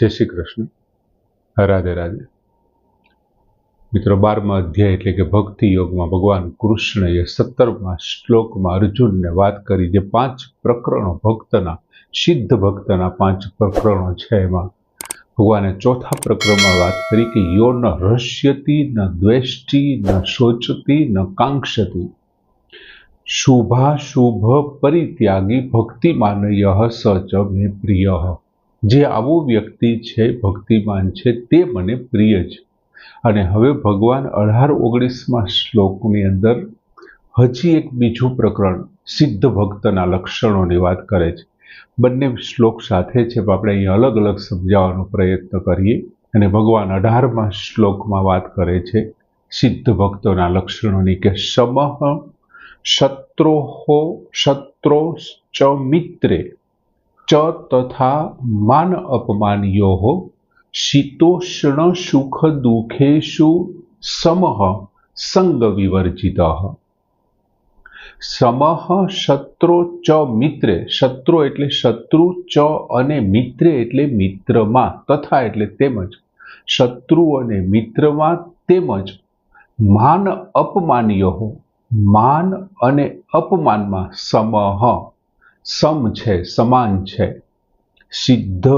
જય શ્રી કૃષ્ણ. રાધે રાધે. મિત્રો, બારમા અધ્યાય એટલે કે ભક્તિ યોગમાં ભગવાન કૃષ્ણએ સત્તરમા શ્લોકમાં અર્જુનને વાત કરી જે પાંચ પ્રકરણો ભક્તના, સિદ્ધ ભક્તના પાંચ પ્રકરણો છે એમાં. ભગવાને ચોથા પ્રકરણમાં વાત કરી કે યો ન રહસ્યતી, ન દ્વેષ્ટિ, ન શોચતી, ન કાંક્ષતી. શુભાશુભ પરિત્યાગી ભક્તિમાનય સ ચ મે પ્રિય. જે આવો વ્યક્તિ છે, ભક્તિમાન છે, તે મને પ્રિય છે. અને હવે ભગવાન અઢાર ઓગણીસમાં શ્લોકની અંદર હજી એક બીજું પ્રકરણ સિદ્ધ ભક્તના લક્ષણોની વાત કરે છે. બંને શ્લોક સાથે છે આપણે અહીં અલગ અલગ સમજાવવાનો પ્રયત્ન કરીએ. અને ભગવાન અઢારમાં શ્લોકમાં વાત કરે છે, સિદ્ધ ભક્તોના લક્ષણોની કે સમહ શત્રોહો શત્રો ચ મિત્રે ચ તથા માન અપમાનયો શીતોષ્ણ સુખ દુઃખેશુ સમહ સંગ વિવર્જિત. સમહ શત્રો ચ મિત્રે, શત્રુ એટલે શત્રુ, ચ અને મિત્રે એટલે મિત્રમાં, તથા એટલે તેમજ. શત્રુ અને મિત્રમાં તેમજ. માન અપમાનયો માન અને અપમાનમાં સમહ. સમ છે, સમાન છે. સિદ્ધ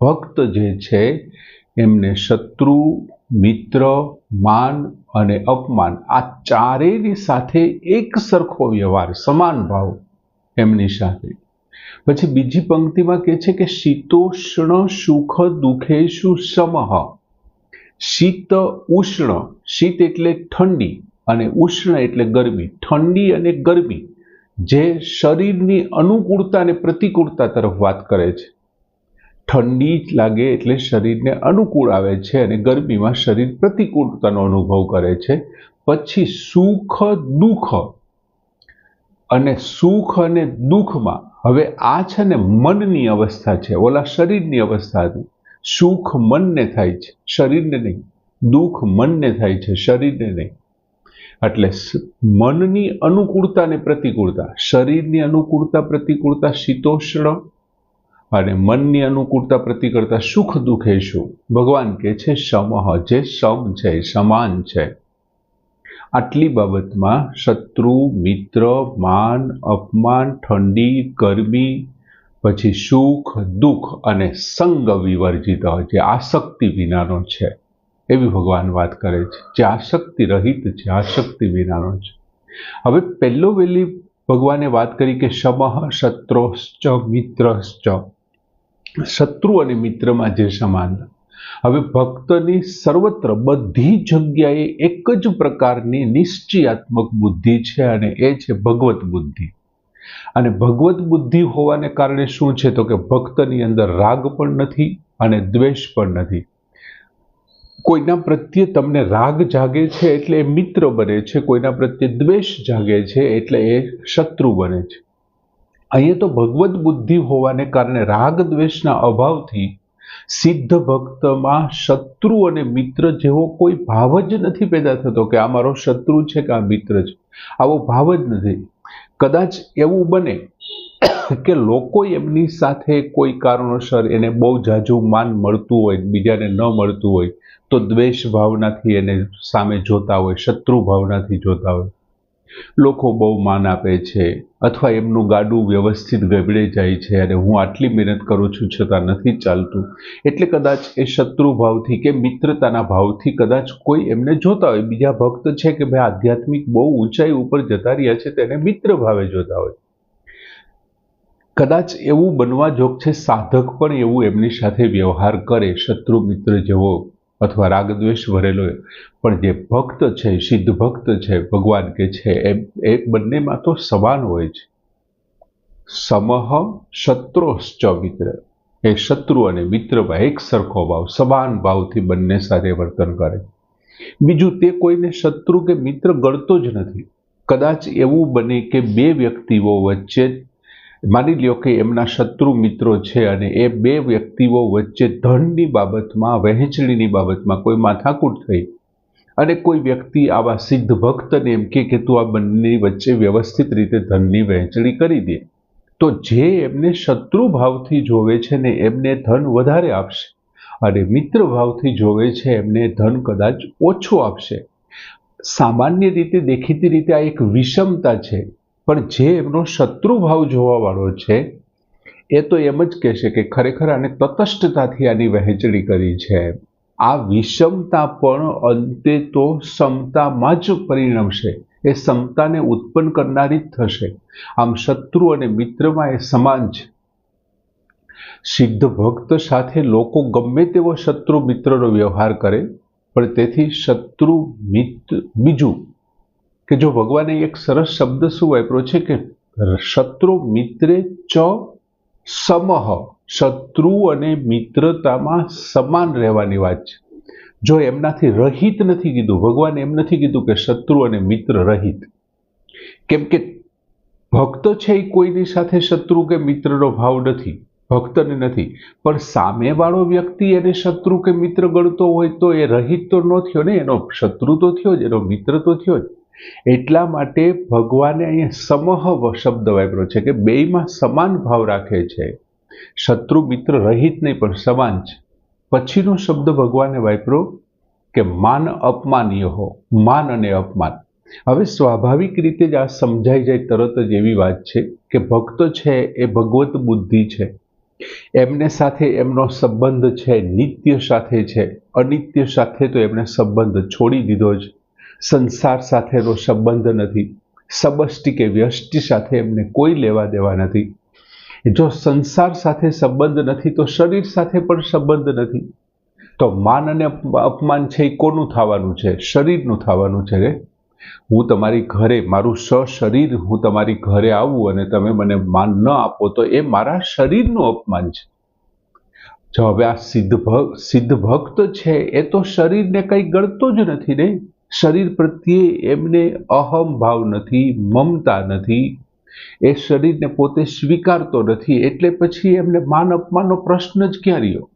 ભક્ત જે છે, એમને શત્રુ, મિત્ર, માન અને અપમાન આ ચારેયની સાથે એક સરખો વ્યવહાર, સમાન ભાવ એમની સાથે. પછી બીજી પંક્તિમાં કહે છે કે શીતોષ્ણ સુખ દુઃખેશુ સમહ. શીત ઉષ્ણ, શીત એટલે ઠંડી અને ઉષ્ણ એટલે ગરમી. ઠંડી અને ગરમી જે શરીરની અનુકૂળતા અને પ્રતિકૂળતા તરફ વાત કરે છે. ઠંડી લાગે એટલે શરીરને અનુકૂળ આવે છે અને ગરમીમાં શરીર પ્રતિકૂળતાનો અનુભવ કરે છે. પછી સુખ, દુઃખ. અને સુખ અને દુઃખમાં હવે આ છે ને મનની અવસ્થા છે. ઓલા શરીરની અવસ્થા હતી. સુખ મનને થાય છે. શરીરને નહીં. દુઃખ મનને થાય છે. શરીરને નહીં. એટલે મનની અનુકૂળતા ને પ્રતિકૂળતા, શરીરની અનુકૂળતા પ્રતિકૂળતા, શીતોષ્ણ અને મનની અનુકૂળતા પ્રતિકૂળતા, સુખ દુઃખે શું? ભગવાન કે છે, સમહ, જે સમ છે સમાન છે. આટલી બાબતમાં શત્રુ, મિત્ર, માન, અપમાન, ઠંડી, ગરમી, પછી સુખ, દુઃખ અને સંગ વિવર્જિત જે આસક્તિ વિનાનો છે. એવી ભગવાન વાત કરે છે, જે આસક્તિ રહિત છે, આસક્તિ વિનાનો છે. હવે પહેલો વહેલી ભગવાને વાત કરી કે સમહ શત્રોશ્ચ મિત્રશ્ચ. શત્રુ અને મિત્રમાં જે સમાન. હવે ભક્તની સર્વત્ર બધી જગ્યાએ એક જ પ્રકારની નિશ્ચયાત્મક બુદ્ધિ છે અને એ છે ભગવત બુદ્ધિ. અને ભગવત બુદ્ધિ હોવાને કારણે શું છે? તો કે ભક્તની અંદર રાગ પણ નથી અને દ્વેષ પણ નથી. કોઈના પ્રત્યે તમને રાગ જાગે છે એટલે એ મિત્ર બને છે, કોઈના પ્રત્યે દ્વેષ જાગે છે એટલે એ શત્રુ બને છે. અહીંયા તો ભગવદ્ બુદ્ધિ હોવાને કારણે રાગ દ્વેષના અભાવથી સિદ્ધ ભક્તમાં શત્રુ અને મિત્ર જેવો કોઈ ભાવ જ નથી પેદા થતો કે આ મારો શત્રુ છે કે આ મિત્ર છે. આવો ભાવ જ નથી. કદાચ એવું બને કે લોકો એમની સાથે કોઈ કારણોસર એને બહુ જાજુ માન મળતું હોય બીજાને ન મળતું હોય, તો દ્વેષ ભાવનાથી એને સામે જોતા હોય, શત્રુ ભાવનાથી જોતા હોય. લોકો બહુ માન આપે છે, અથવા એમનું ગાડું વ્યવસ્થિત ગબડે જાય છે, અને હું આટલી મહેનત કરું છું છતાં નથી ચાલતું. એટલે કદાચ એ શત્રુ ભાવથી કે મિત્રતાના ભાવથી કદાચ કોઈ એમને જોતા હોય. બીજા ભક્ત છે કે ભાઈ આધ્યાત્મિક બહુ ઊંચાઈ ઉપર જતા રહ્યા છે, તેને મિત્ર ભાવે જોતા હોય. કદાચ એવું બનવા જોગ છે, સાધક પણ એવું એમની સાથે વ્યવહાર કરે, શત્રુ મિત્ર જેવો અથવા રાગદ્વેષ ભરેલો પણ જે ભક્ત છે, સિદ્ધ ભક્ત છે, ભગવાન કે છે, એ એ બંનેમાં તો સમાન હોય છે. સમહ શત્રોશ્ચ મિત્ર. એ શત્રુ અને મિત્રમાં એક સરખો ભાવ, સમાન ભાવથી બંને સાથે વર્તન કરે. બીજું, તે કોઈને શત્રુ કે મિત્ર ગણતો જ નથી. કદાચ એવું બને કે બે વ્યક્તિઓ વચ્ચે માની લ્યો કે એમના શત્રુ મિત્રો છે અને એ બે વ્યક્તિઓ વચ્ચે ધનની બાબતમાં, વહેંચણીની બાબતમાં કોઈ માથાકૂટ થઈ. અને કોઈ વ્યક્તિ આવા સિદ્ધ ભક્તને એમ કે તું આ બંનેની વચ્ચે વ્યવસ્થિત રીતે ધનની વહેંચણી કરી દે. તો જે એમને શત્રુ ભાવથી જોવે છે ને એમને ધન વધારે આપશે. અને મિત્ર ભાવથી જોવે છે એમને ધન કદાચ ઓછું આપશે. સામાન્ય રીતે દેખીતી રીતે આ એક વિષમતા છે. પણ જે એમનો શત્રુભાવ જોવાવાળો છે, એ તો એમ જ કહેશે કે ખરેખર આને તટસ્થતાથી આની વહેંચણી કરી છે. આ વિષમતા પણ અંતે તો સમતામાં જ પરિણમશે. એ સમતાને ઉત્પન્ન કરનારી જ થશે. આમ શત્રુ અને મિત્રમાં એ સમાન છે. સિદ્ધ ભક્ત સાથે લોકો ગમે તેવો શત્રુ મિત્રનો વ્યવહાર કરે, પણ તેથી શત્રુ મિત્ર બીજું કે જો ભગવાને એક સરસ શબ્દ શું વાપર્યો છે કે શત્રુ મિત્રે ચ સમહ. શત્રુ અને મિત્રતામાં સમાન રહેવાની વાત છે. જો એમનાથી રહિત નથી કીધું, ભગવાન એમ નથી કીધું કે શત્રુ અને મિત્ર રહિત. કેમ કે ભક્ત છે એ કોઈની સાથે શત્રુ કે મિત્રનો ભાવ નથી, ભક્તને નથી. પણ સામેવાળો વ્યક્તિ એને શત્રુ કે મિત્ર ગણતો હોય તો એ રહિત તો ન થયો ને, એનો શત્રુ તો થયો જ, એનો મિત્ર તો થયો જ. એટલા માટે ભગવાને અહીંયા સમહ શબ્દ વાપર્યો છે કે બેયમાં સમાન ભાવ રાખે છે. શત્રુ મિત્ર રહિત નહીં, પણ સમાન છે. પછીનો શબ્દ ભગવાને વાપરો કે માન અપમાનીય હો, માન અને અપમાન. હવે સ્વાભાવિક રીતે જ આ સમજાઈ જાય તરત જ એવી વાત છે કે ભક્ત છે એ ભગવત બુદ્ધિ છે. એમને સાથે એમનો સંબંધ છે, નિત્ય સાથે છે, અનિત્ય સાથે તો એમણે સંબંધ છોડી દીધો જ. સંસાર સાથેનો સંબંધ નથી. સબષ્ટિ કે વ્યષ્ટિ સાથે એમને કોઈ લેવા દેવા નથી. જો સંસાર સાથે સંબંધ નથી, તો શરીર સાથે પણ સંબંધ નથી. તો માન અને અપમાન છે એ કોનું થવાનું છે? શરીરનું થવાનું છે રે હું તમારી ઘરે, મારું સશરીર, હું તમારી ઘરે આવું અને તમે મને માન ન આપો, તો એ મારા શરીરનું અપમાન છે. જો હવે આ સિદ્ધ ભક્ત સિદ્ધ ભક્ત છે, એ તો શરીરને કંઈ ગણતો જ નથી ને? શરીર પ્રત્યે એમને અહમ ભાવ નથી, મમતા નથી. એ શરીરને પોતે સ્વીકારતો નથી. એટલે પછી એમને માન અપમાનનો પ્રશ્ન જ ક્યાં રહ્યો?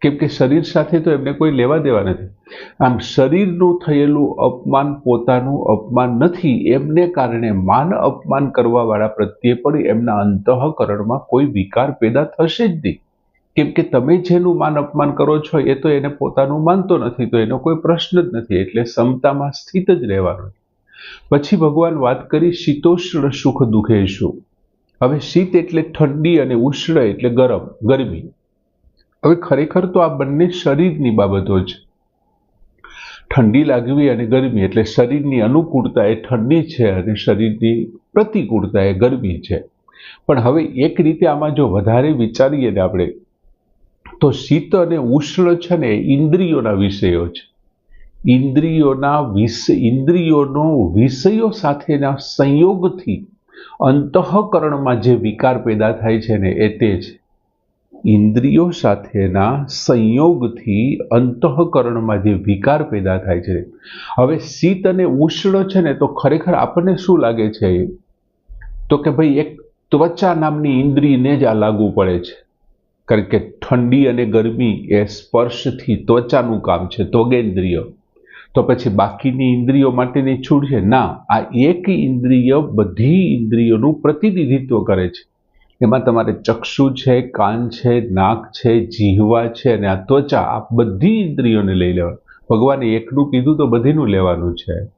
કેમ કે શરીર સાથે તો એમને કોઈ લેવા દેવા નથી. આમ શરીરનું થયેલું અપમાન પોતાનું અપમાન નથી. એમને કારણે માન અપમાન કરવાવાળા પ્રત્યે પણ એમના અંતઃકરણમાં કોઈ વિકાર પેદા થશે જ નહીં. કેમ કે તમે જેનું માન અપમાન કરો છો, એ તો એને પોતાનું માનતો નથી, તો એનો કોઈ પ્રશ્ન જ નથી, એટલે સમતામાં સ્થિત જ રહેવાનું. પછી ભગવાન વાત કરી, શીતોષ્ણ સુખ દુઃખે શું હવે શીત એટલે ઠંડી અને ઉષ્ણ એટલે ગરમ, ગરમી. હવે ખરેખર તો આ બંને શરીરની બાબતો છે ઠંડી લાગવી અને ગરમી એટલે શરીરની અનુકૂળતા એ ઠંડી છે અને શરીરની પ્રતિકૂળતા એ ગરમી છે. પણ હવે એક રીતે આમાં જો વધારે વિચારીએ ને આપણે તો શીત અને ઉષ્ણ છે ને ઇન્દ્રિયોના વિષયો છે. ઇન્દ્રિયોના વિષય ઇન્દ્રિયોનો વિષયો સાથેના સંયોગથી અંતઃકરણમાં જે વિકાર પેદા થાય છે ને એ તે છે. ઇન્દ્રિયો સાથેના સંયોગથી અંતઃકરણમાં જે વિકાર પેદા થાય છે. હવે શીત અને ઉષ્ણ છે ને તો ખરેખર આપણને શું લાગે છે? તો કે ભાઈ એક ત્વચા નામની ઇન્દ્રિયને જ આ લાગુ પડે છે. કારણ કે ઠંડી અને ગરમી એ સ્પર્શથી ત્વચાનું કામ છે, ત્વગેન્દ્રિય. તો પછી બાકીની ઇન્દ્રિયો માટેની છૂટ છે. ના, આ એક ઇન્દ્રિય બધી ઇન્દ્રિયોનું પ્રતિનિધિત્વ કરે છે. એમાં તમારે ચક્ષુ છે, કાન છે, નાક છે, જીહવા છે અને આ ત્વચા, આ બધી ઇન્દ્રિયોને લઈ લેવા. ભગવાને એકનું કીધું તો બધીનું લેવાનું છે.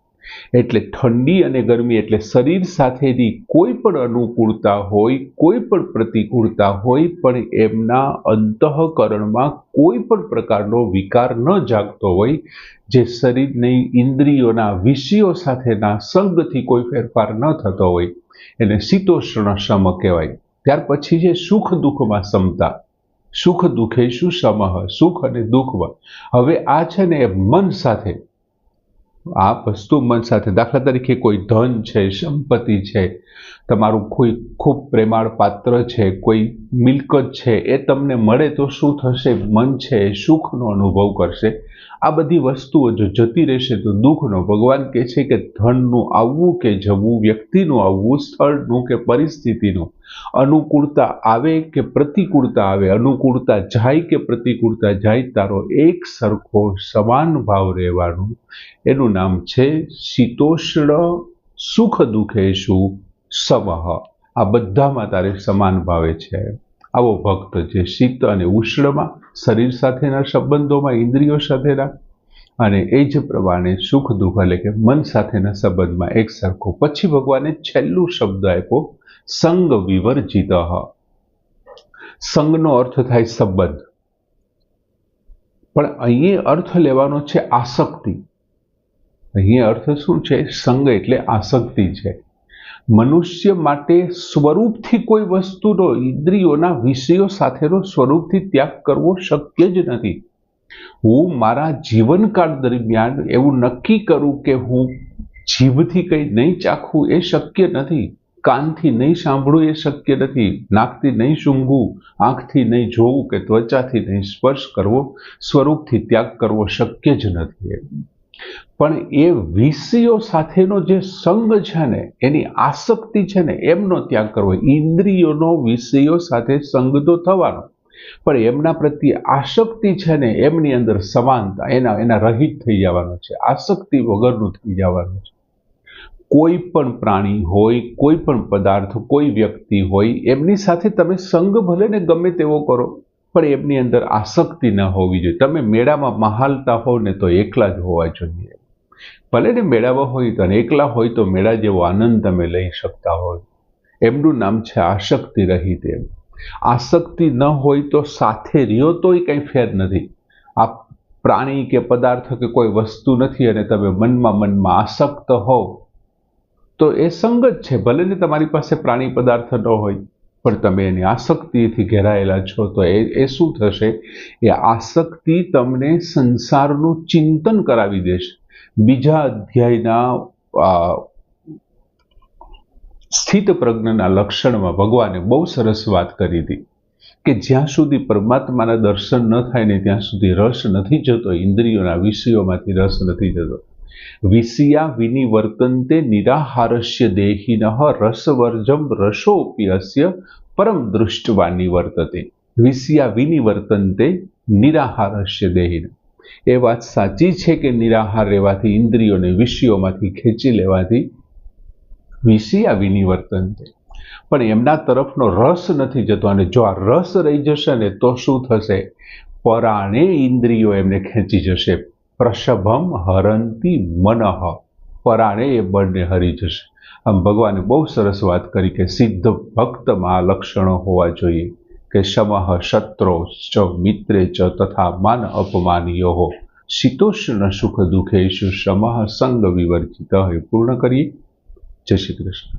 એટલે ઠંડી અને ગરમી એટલે શરીર સાથેની કોઈ પણ અનુકૂળતા હોય, કોઈ પણ પ્રતિકૂળતા હોય, પણ એમના અંતઃકરણમાં કોઈ પણ પ્રકારનો વિકાર ન જાગતો હોય, જે શરીરની ઇન્દ્રિયોના વિષયો સાથેના સંગથી કોઈ ફેરફાર ન થતો હોય, એને શીતોષ્ણ સમ કહેવાય. ત્યાર પછી છે સુખ દુઃખમાં સમતા. સુખ દુઃખે શું સમહ સુખ અને દુઃખમાં હવે આ છે ને મન સાથે. આ વસ્તુ મન સાથે દાખલા તરીકે કોઈ ધન છે, સંપત્તિ છે, તમારું કોઈ ખૂબ પ્રેમાળ પાત્ર છે, કોઈ મિલકત છે, એ તમને મળે તો શું થશે, મન છે સુખનો અનુભવ કરશે. આ બધી વસ્તુઓ જો જતી રહેશે તો દુઃખનો ભગવાન કહે છે કે ધનનું આવવું કે જવું, વ્યક્તિનું આવવું, સ્થળનું કે પરિસ્થિતિનું અનુકૂળતા આવે કે પ્રતિકૂળતા આવે, અનુકૂળતા જાય કે પ્રતિકૂળતા જાય, તારો એક સરખો સમાન ભાવ રહેવાનું એનું નામ છે શીતોષ્ણ સુખ દુઃખે શું સમહ. આ બધામાં તારે સમાન ભાવે છે. આવો ભક્ત જે શીત અને ઉષ્ણમાં શરીર સાથેના સંબંધોમાં ઇન્દ્રિયો સાથેના અને એ જ પ્રમાણે સુખ, દુઃખ એટલે કે મન સાથેના સંબંધમાં એક સરખો. પછી ભગવાને છેલ્લું શબ્દ આપ્યો, સંગ વિવર્જિત. સંગનો અર્થ થાય સંબંધ. પણ અહીં અર્થ લેવાનો છે આસક્તિ. અહીં અર્થ શું છે? સંગ એટલે આસક્તિ છે. મનુષ્ય માટે સ્વરૂપથી કોઈ વસ્તુનો, ઇન્દ્રિયોના વિષયો સાથેનો સ્વરૂપથી ત્યાગ કરવો શક્ય જ નથી. હું મારા જીવનકાળ દરમિયાન એવું નક્કી કરું કે હું જીભથી કંઈ નહીં ચાખવું એ શક્ય નથી. કાનથી નહીં સાંભળવું એ શક્ય નથી. નાકથી નહીં સૂંઘવું આંખથી નહીં જોવું કે ત્વચાથી નહીં સ્પર્શ કરવો, સ્વરૂપથી ત્યાગ કરવો શક્ય જ નથી પણ એ વિષયો સાથેનો જે સંગ છે ને, એની આસક્તિ છે ને, એમનો ત્યાગ કરવો. ઇન્દ્રિયોનો વિષયો સાથે સંગ તો થવાનો. પણ એમના પ્રત્યે આસક્તિ છે ને, એમની અંદર સમાનતા એના એના રહિત થઈ જવાનો છે. આસક્તિ વગરનું થઈ જવાનું છે. કોઈ પણ પ્રાણી હોય, કોઈ પણ પદાર્થ, કોઈ વ્યક્તિ હોય, એમની સાથે તમે સંગ ભલે ને ગમે તેવો કરો. પણ એમની અંદર આસક્તિ ન હોવી જોઈએ. તમે મેળામાં મહાલતા હો ને તો એકલા જ હોવા જોઈએ. ભલે ને મેળામાં હોય તો એકલા હોય તો મેળા જેવો આનંદ તમે લઈ શકતા હોય. એમનું નામ છે આસક્તિ રહિત એમ. આસક્તિ ન હોય તો સાથે રહ્યો તોય કંઈ ફેર નથી. આ પ્રાણી કે પદાર્થ કે કોઈ વસ્તુ નથી અને તમે મનમાં મનમાં આસક્ત હોવ. તો એ સંગત છે. ભલે ને તમારી પાસે પ્રાણી પદાર્થ ન હોય. પણ તમે એની આસક્તિથી ઘેરાયેલા છો, તો એ એ શું થશે? એ આસક્તિ તમને સંસારનું ચિંતન કરાવી દેશે. બીજા અધ્યાયના સ્થિત પ્રજ્ઞના લક્ષણમાં ભગવાને બહુ સરસ વાત કરી હતી કે જ્યાં સુધી પરમાત્માના દર્શન ન થાય ને ત્યાં સુધી રસ નથી જતો, ઇન્દ્રિયોના વિષયોમાંથી રસ નથી જતો. વિષયા વિનિવર્તન્તે નિરાહારસ્ય દેહિન રસવર્જમ રસોપી અસ્ય પરમ દૃષ્ટવા નિવર્તતે વિષયા વિનિવર્તન્તે નિરાહારસ્ય દેહિન એ વાત સાચી છે કે નિરાહાર રહેવાથી, ઇન્દ્રિયોને વિષયોમાંથી ખેંચી લેવાથી વિષયા વિનિવર્તન્તે પણ એમના તરફનો રસ નથી જતો અને જો આ રસ રહી જશે ને તો શું થશે? પરાણે ઇન્દ્રિયો એમને ખેંચી જશે. પ્રસભમ હરંતી મનઃ. પરાણે એ બળને હરી જશે. આમ ભગવાને બહુ સરસ વાત કરી કે સિદ્ધ ભક્તમાં આ લક્ષણો હોવા જોઈએ કે શમઃ શત્રો ચ મિત્રે ચ તથા માન અપમાનીયો શીતોષ્ણ સુખ દુઃખેશુ શમઃ સંગ વિવર્જિત પૂર્ણ કરીએ. જય શ્રી કૃષ્ણ.